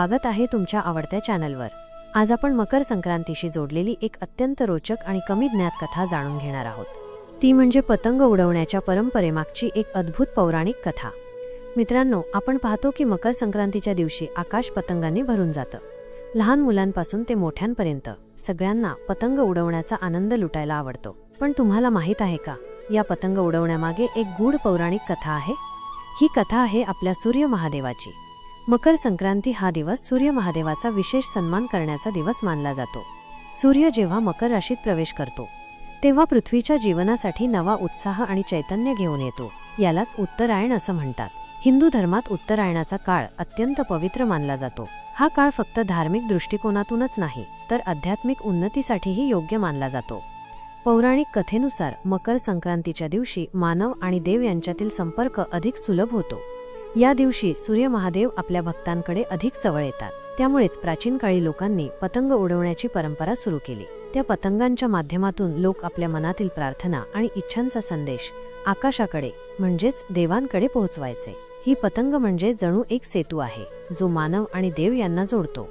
स्वागत आहे तुमच्या आवडत्या चॅनलवर. आज आपण मकर संक्रांतीशी जोडलेली एक अत्यंत रोचक आणि कमी ज्ञात कथा जाणून घेणार आहोत. ती म्हणजे पतंग उडवण्याच्या परंपरेमागची एक अद्भुत पौराणिक कथा. मित्रांनो आपण पाहतो की मकर संक्रांतीच्या दिवशी आकाश पतंगांनी भरून जातं. लहान मुलांपासून ते मोठ्यांपर्यंत सगळ्यांना पतंग उडवण्याचा आनंद लुटायला आवडतो. पण तुम्हाला माहीत आहे का या पतंग उडवण्यामागे एक गूढ पौराणिक कथा आहे? ही कथा आहे आपल्या सूर्य महादेवाची. मकर संक्रांती हा दिवस सूर्य महादेवाचा विशेष सन्मान करण्याचा दिवस मानला जातो. सूर्य जेव्हा मकर राशीत प्रवेश करतो तेव्हा पृथ्वीच्या जीवनासाठी नवा उत्साह आणि चैतन्य घेऊन येतो. यालाच उत्तरायण असं म्हणतात. हिंदू धर्मात उत्तरायणाचा काळ अत्यंत पवित्र मानला जातो. हा काळ फक्त धार्मिक दृष्टिकोनातूनच नाही तर आध्यात्मिक उन्नतीसाठीही योग्य मानला जातो. पौराणिक कथेनुसार मकर संक्रांतीच्या दिवशी मानव आणि देव यांच्यातील संपर्क अधिक सुलभ होतो. या दिवशी सूर्य महादेव आपल्या भक्तांकडे अधिक जवळ येतात. त्यामुळेच प्राचीन काळी लोकांनी पतंग उडवण्याची परंपरा सुरू केली. त्या पतंगांच्या माध्यमातून लोक आपल्या मनातील प्रार्थना आणि इच्छांचा संदेश आकाशाकडे म्हणजेच देवांकडे पोहोचवायचे. ही पतंग म्हणजे जणू एक सेतू आहे जो मानव आणि देव यांना जोडतो.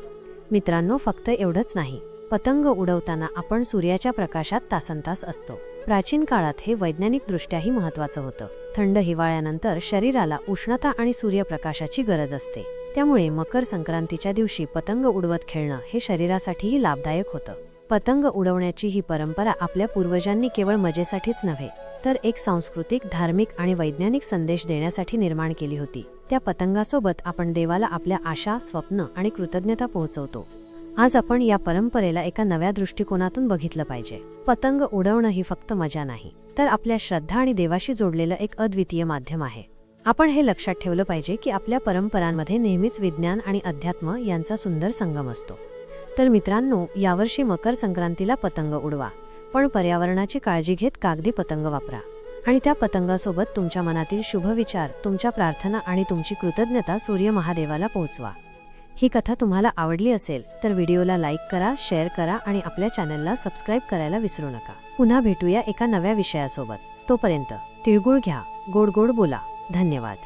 मित्रांनो फक्त एवढंच नाही. पतंग उडवताना आपण सूर्याच्या प्रकाशात तासनतास असतो. प्राचीन काळात हे वैज्ञानिकदृष्ट्याही महत्वाचं होतं. थंड हिवाळ्यानंतर शरीराला उष्णता आणि सूर्यप्रकाशाची गरज असते. त्यामुळे मकर संक्रांतीच्या दिवशी पतंग उडवत खेळणं हे शरीरासाठीही लाभदायक होतं. पतंग उडवण्याची ही परंपरा आपल्या पूर्वजांनी केवळ मजेसाठीच नव्हे तर एक सांस्कृतिक धार्मिक आणि वैज्ञानिक संदेश देण्यासाठी निर्माण केली होती. त्या पतंगासोबत आपण देवाला आपल्या आशा स्वप्न आणि कृतज्ञता पोहोचवतो. आज आपण या परंपरेला एका नव्या दृष्टिकोनातून बघितलं पाहिजे. पतंग उडवणं ही फक्त मजा नाही तर आपल्या श्रद्धा आणि देवाशी जोडलेलं एक अद्वितीय माध्यम आहे. आपण हे लक्षात ठेवलं पाहिजे की आपल्या परंपरांमध्ये नेहमीच विज्ञान आणि अध्यात्म यांचा सुंदर संगम असतो. तर मित्रांनो यावर्षी मकर संक्रांतीला पतंग उडवा पण पर्यावरणाची काळजी घेत कागदी पतंग वापरा. आणि त्या पतंगासोबत तुमच्या मनातील शुभ विचार तुमच्या प्रार्थना आणि तुमची कृतज्ञता सूर्य महादेवाला पोहोचवा. ही कथा तुम्हाला आवडली असेल तर व्हिडिओला लाईक करा शेअर करा आणि आपल्या चॅनलला सबस्क्राईब करायला विसरू नका. पुन्हा भेटूया एका नव्या विषयासोबत. तोपर्यंत तिळगुळ घ्या गोड गोड बोला. धन्यवाद.